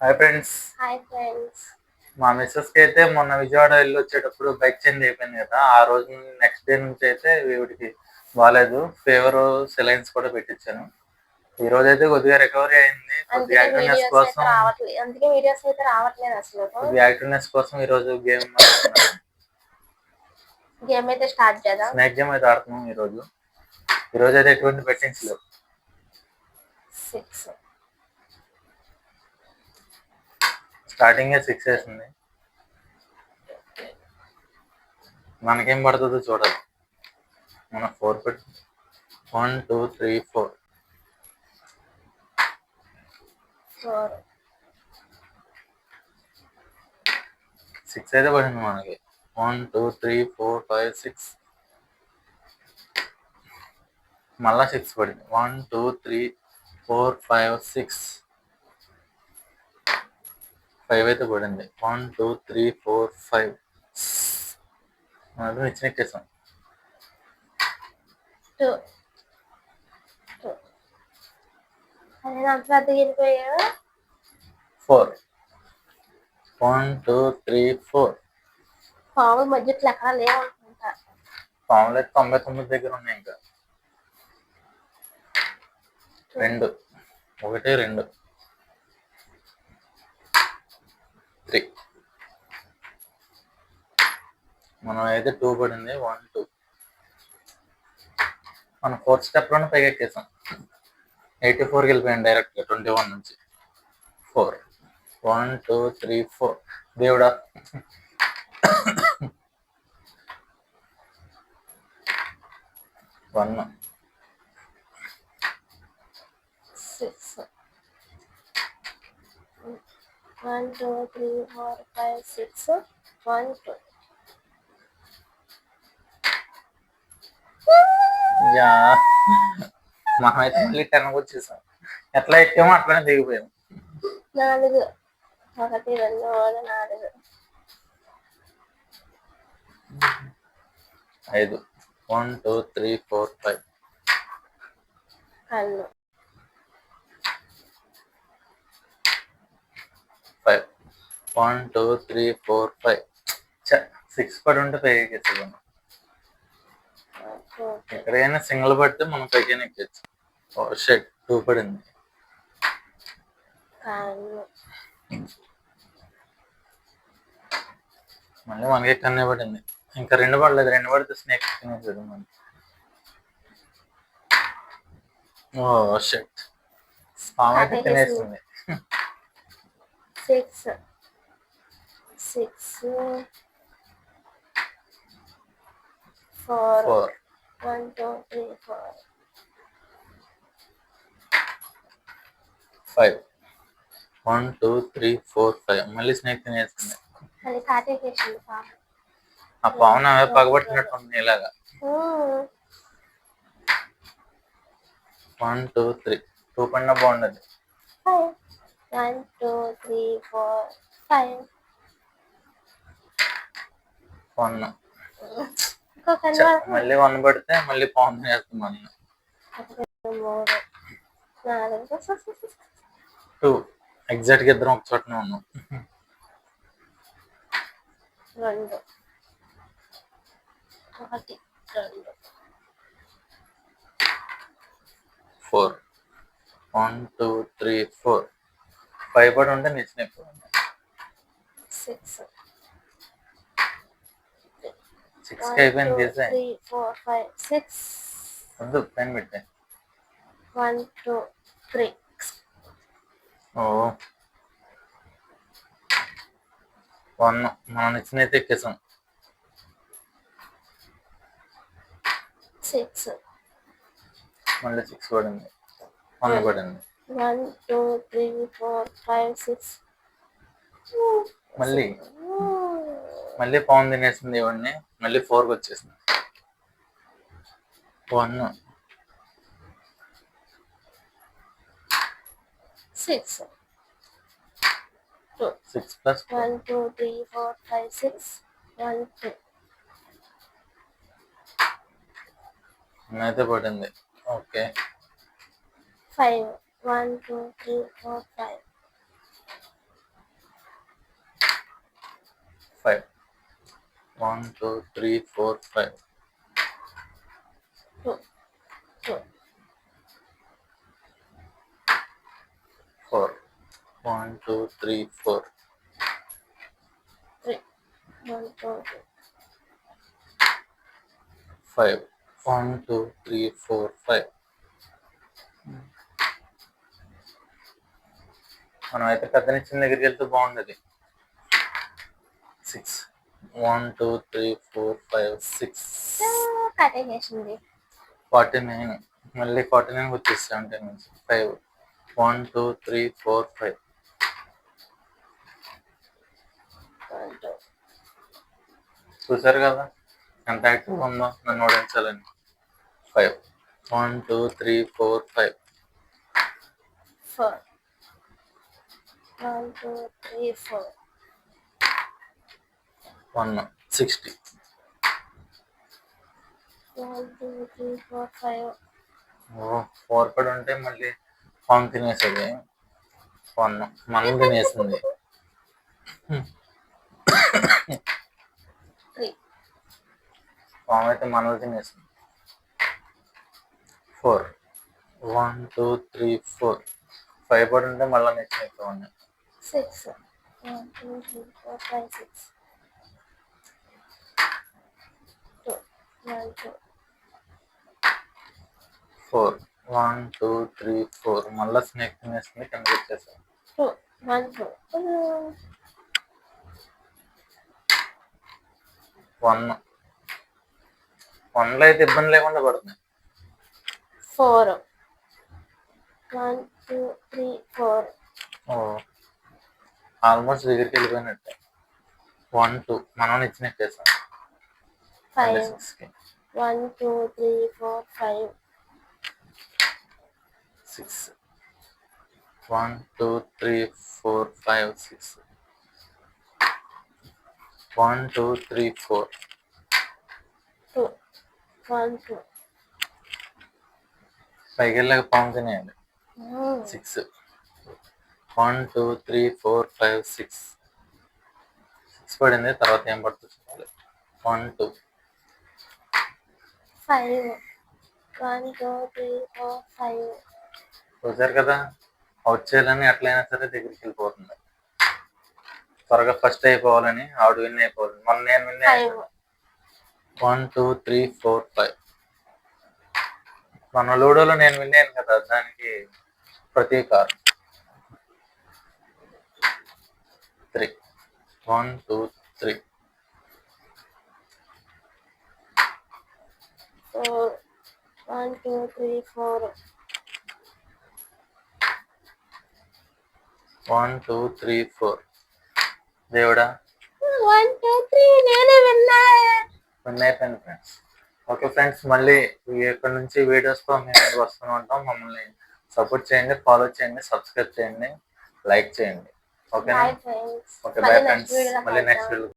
Hi friends hi friends మా మిస్సెస్కి అయితే మొన్న విజయవాడ వెళ్ళి వచ్చేటప్పుడు బైక్ చేంజ్ అయిపోయింది కదా. ఆ రోజు నెక్స్ట్ డే నుంచి అయితే వీడికి బాగాలేదు ఫీవర్ సెలైన్స్ కూడా పెట్టించాను. ఈ రోజు అయితే కొద్దిగా రికవరీ అయింది. కొద్దిగా యాక్టివ్నెస్ కోసం అయితే రావట్లేదు అందుకే వీడియోస్ అయితే రావట్లేదు అసలు. కొద్దిగా యాక్టివ్నెస్ కోసం ఈ రోజు గేమ్ గేమ్ అయితే స్టార్ట్ చేద్దాం. స్నాక్ గేమ్ అయితే ఆడుతున్నాం ఈ రోజు. ఈ రోజు అయితే ఎటువంటి బెట్టింగ్స్ లేవు. సిక్స్ స్టార్టింగ్ సిక్స్ వేసింది మనకేం పడుతుందో చూడాలి. మన ఫోర్ పెట్ one two three four six అయితే పడింది మనకి. One two three four five six మళ్ళా సిక్స్ పడింది. One two three four five six five అయితే పడింది. One two three four five పెద్ద వెళ్ళిపోయాడు four one two three four పాము మధ్య ఎక్కడ లేవనుకుంటా పాములు అయితే తొంభై తొమ్మిది దగ్గర ఉన్నాయి ఇంకా. రెండు. ఒకటి రెండు. త్రీ. మనం అయితే టూ పడింది వన్ టూ. మనం ఫోర్త్ స్టెప్లోనే పైకి ఎక్కేసాం. ఎయిటీ ఫోర్కి వెళ్ళిపోయాం డైరెక్ట్గా ట్వంటీ వన్ నుంచి. Four. One two three four. దేవుడా. One. Six. One two three four five six one two yeah. మనం అయితే మళ్ళీ టెన్ వచ్చేసాం ఎట్లా ఎక్కామో అట్లనే దిగిపోయాం. నాలుగు. ఒకటి రెండు మూడు నాలుగు. ఐదు. One two three four five కన్ను five one two three four five six పడి ఉంటే పైకి ఎక్కేసాం టూ ఎక్కడైనా సింగిల్ పడితే మనం పైకి ఎక్కేచ్చు. ఓ షెట్ టూ పడింది. మళ్ళీ మనకి కన్నే పడింది. ఇంకా రెండు పడలేదు. రెండు పడితే స్నేక్ తినేసేది మనం. ఓ షెట్ పాము అయితే తినేస్తుంది six six four four one two three four five one two three four five మళ్ళీ స్నేక్ తినేస్తుంది అది కాటేకేసింది పాప. ఆ పావున అవే పగబట్టినట్టు ఉంది ఇలాగా. వన్ టూ త్రీ టూ పడినా బాగుండదు. One two three four five one ఇంకొక మళ్ళీ వన్ పడితే మళ్ళీ పావున మూడు నాలుగు. టూ ఎగ్జాక్ట్గా ఇద్దరం ఒక చోటనే ఉన్నాం. రెండు. ఒకటి రెండు. Four one two three four five పడి ఉంటే నిచ్చిన ఎక్కువ సిక్స్ సిక్స్కి అయిపోయింది తీసే. త్రీ ఫోర్ ఫైవ్ సిక్స్ వద్దు పెన్ పెట్టే. వన్ టూ త్రీ ఓ. వన్ మనం నిచ్చిన అయితే ఎక్కేసాం. సిక్స్ మళ్ళీ సిక్స్ పడింది. వన్ పడింది. One two three four five six మళ్ళీ. మళ్ళీ పవన్ తినేసింది ఇవన్నీ మళ్ళీ ఫోర్కి వచ్చేసింది one. Six. Six plus one two three four five six one two. అయితే పడింది. Okay. Five. One two three four five. Five. One two three four five four one two three four five one two three four five మనం అయితే పెద్దనిచ్చిన దగ్గరికి వెళ్తే బాగుండేది. One two three four five six. కట్టేసేసింది. Forty nine మళ్ళీ forty nine వచ్చేసి seventy నుంచి five one two three four five. చూసారు కదా? ఎంత యాక్టివ్ ఉందో నన్ను ఓడించాలని. Five one two three four five. Four. One two three four. One sixty. Four కూడా ఉంటే మళ్ళీ ఫోన్ తినేసేది వన్ మనం తినేసింది త్రీ ఫామ్ అయితే మనల్ని తినేసింది four. One two three four. Five పడి ఉంటే మళ్ళీ నెక్స్ట్ అయిపోయింది six one two three four five six two one two four. One two three four. మళ్ళీ స్నేక్ తినేసింది కిందకి వచ్చేసాం. One one. వన్లో అయితే ఇబ్బంది లేకుండా పడుతుంది. Four. One two three four. ఓ. ఆల్మోస్ట్ దగ్గరికి వెళ్ళిపోయినట్టే. One two. మనం ఇచ్చినట్టేసాం five one two three four five six one two three four five six one two three four two one two పైకి వెళ్ళాక పాము తినేయండి. Six one two three four five six six పడింది తర్వాత ఏం పడుతుంది one two five. One two three four five. చూసారు కదా? Out చేయాలని ఎట్లయినా సరే దగ్గరికి వెళ్ళిపోతుంది. త్వరగా ఫస్ట్ అయిపోవాలని ఆవిడ విన్ అయిపోవాలి మొన్న నేను win one two three four five మన లూడోలో నేను విన్ అయ్యాను కదా దానికి ప్రతీకారం. Three one two three one two three four. One two three four. దేవుడా? వన్ టూ త్రీ నేనే విన్నా. Win friends. ఓకే ఫ్రెండ్స్ మళ్ళీ ఇక్కడ నుంచి వీడియోస్తో మేము వస్తూనే ఉంటాం. మమ్మల్ని సపోర్ట్ చేయండి ఫాలో చేయండి సబ్స్క్రైబ్ చేయండి లైక్ చేయండి. ఓకేనా? ఫ్రెండ్స్ ఓకే బాయ్ ఫ్రెండ్స్ మళ్ళీ నెక్స్ట్ వీడియో